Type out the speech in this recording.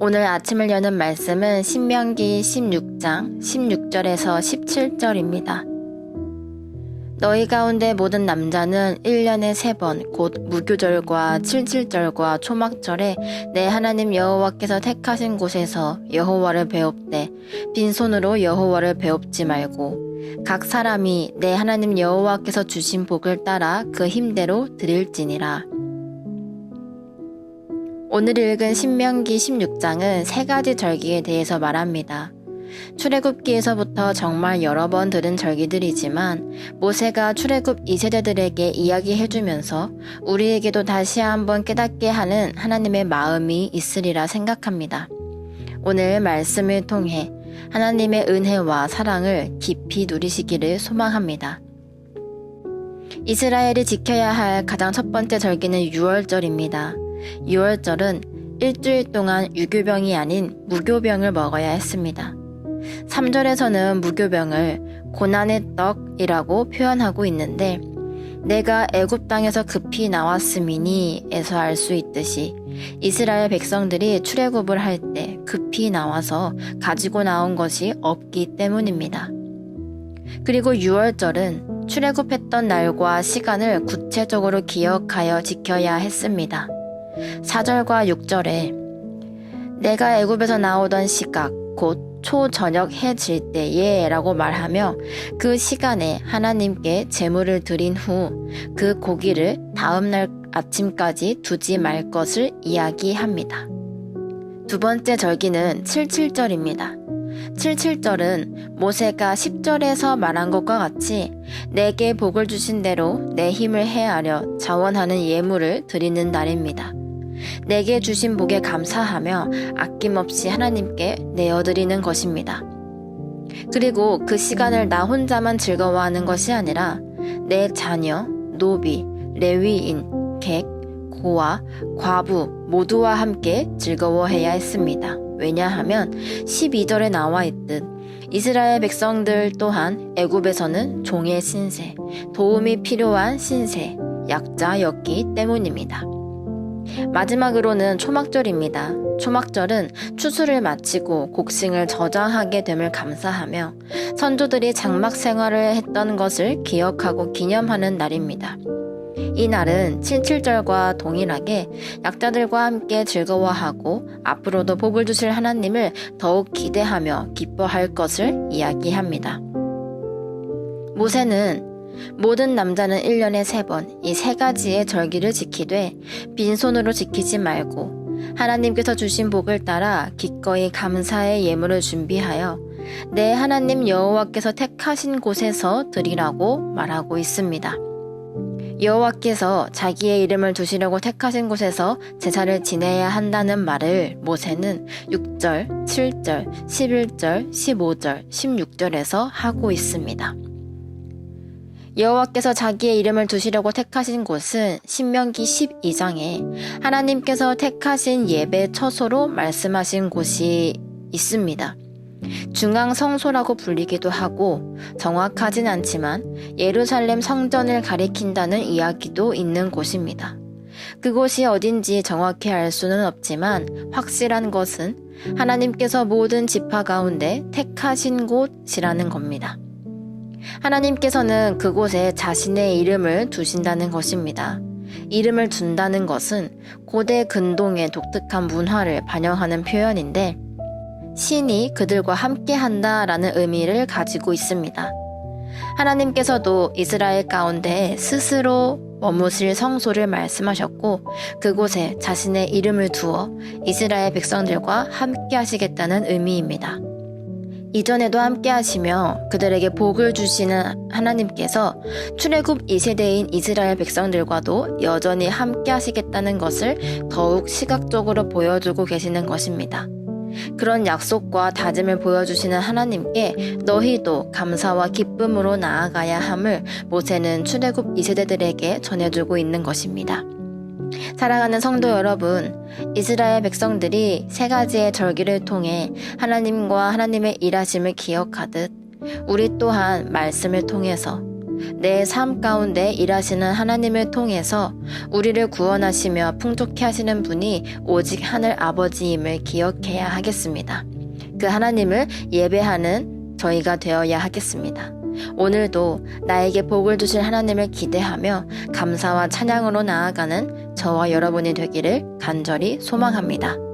오늘 아침을 여는 말씀은 신명기 16장 16절에서 17절입니다. 너희 가운데 모든 남자는 1년에 세 번 곧 무교절과 칠칠절과 초막절에 내 하나님 여호와께서 택하신 곳에서 여호와를 배웁되 빈손으로 여호와를 배웁지 말고 각 사람이 내 하나님 여호와께서 주신 복을 따라 그 힘대로 드릴지니라. 오늘 읽은 신명기 16장은 세 가지 절기에 대해서 말합니다. 출애굽기에서부터 정말 여러 번 들은 절기들이지만 모세가 출애굽 2세대들에게 이야기해주면서 우리에게도 다시 한번 깨닫게 하는 하나님의 마음이 있으리라 생각합니다. 오늘 말씀을 통해 하나님의 은혜와 사랑을 깊이 누리시기를 소망합니다. 이스라엘이 지켜야 할 가장 첫 번째 절기는 6월절입니다. 6월절은 일주일 동안 유교병이 아닌 무교병을 먹어야 했습니다. 3절에서는 무교병을 고난의 떡이라고 표현하고 있는데 내가 애굽 땅에서 급히 나왔음이니에서 알 수 있듯이 이스라엘 백성들이 출애굽을 할 때 급히 나와서 가지고 나온 것이 없기 때문입니다. 그리고 6월절은 출애굽했던 날과 시간을 구체적으로 기억하여 지켜야 했습니다. 4절과 6절에 내가 애굽에서 나오던 시각 곧 초저녁 해 질 때에 라고 말하며 그 시간에 하나님께 제물을 드린 후 그 고기를 다음날 아침까지 두지 말 것을 이야기합니다. 두 번째 절기는 77절입니다. 77절은 모세가 10절에서 말한 것과 같이 내게 복을 주신 대로 내 힘을 헤아려 자원하는 예물을 드리는 날입니다. 내게 주신 복에 감사하며 아낌없이 하나님께 내어드리는 것입니다. 그리고 그 시간을 나 혼자만 즐거워하는 것이 아니라 내 자녀, 노비, 레위인, 객, 고아, 과부 모두와 함께 즐거워해야 했습니다. 왜냐하면 12절에 나와 있듯 이스라엘 백성들 또한 애굽에서는 종의 신세, 도움이 필요한 신세, 약자였기 때문입니다. 마지막으로는 초막절입니다. 초막절은 추수를 마치고 곡식을 저장하게 됨을 감사하며 선조들이 장막 생활을 했던 것을 기억하고 기념하는 날입니다. 이 날은 77절과 동일하게 약자들과 함께 즐거워하고 앞으로도 복을 주실 하나님을 더욱 기대하며 기뻐할 것을 이야기합니다. 모세는 모든 남자는 1년에 3번 이 세 가지의 절기를 지키되 빈손으로 지키지 말고 하나님께서 주신 복을 따라 기꺼이 감사의 예물을 준비하여 내 하나님 여호와께서 택하신 곳에서 드리라고 말하고 있습니다. 여호와께서 자기의 이름을 두시려고 택하신 곳에서 제사를 지내야 한다는 말을 모세는 6절, 7절, 11절, 15절, 16절에서 하고 있습니다. 여호와께서 자기의 이름을 두시려고 택하신 곳은 신명기 12장에 하나님께서 택하신 예배 처소로 말씀하신 곳이 있습니다. 중앙 성소라고 불리기도 하고 정확하진 않지만 예루살렘 성전을 가리킨다는 이야기도 있는 곳입니다. 그곳이 어딘지 정확히 알 수는 없지만 확실한 것은 하나님께서 모든 지파 가운데 택하신 곳이라는 겁니다. 하나님께서는 그곳에 자신의 이름을 두신다는 것입니다. 이름을 둔다는 것은 고대 근동의 독특한 문화를 반영하는 표현인데 신이 그들과 함께 한다 라는 의미를 가지고 있습니다. 하나님께서도 이스라엘 가운데 스스로 머무실 성소를 말씀하셨고 그곳에 자신의 이름을 두어 이스라엘 백성들과 함께 하시겠다는 의미입니다. 이전에도 함께 하시며 그들에게 복을 주시는 하나님께서 출애굽 2세대인 이스라엘 백성들과도 여전히 함께 하시겠다는 것을 더욱 시각적으로 보여주고 계시는 것입니다. 그런 약속과 다짐을 보여주시는 하나님께 너희도 감사와 기쁨으로 나아가야 함을 모세는 출애굽 2세대들에게 전해주고 있는 것입니다. 사랑하는 성도 여러분, 이스라엘 백성들이 세 가지의 절기를 통해 하나님과 하나님의 일하심을 기억하듯 우리 또한 말씀을 통해서 내 삶 가운데 일하시는 하나님을 통해서 우리를 구원하시며 풍족케 하시는 분이 오직 하늘 아버지임을 기억해야 하겠습니다. 그 하나님을 예배하는 저희가 되어야 하겠습니다. 오늘도 나에게 복을 주실 하나님을 기대하며 감사와 찬양으로 나아가는 저와 여러분이 되기를 간절히 소망합니다.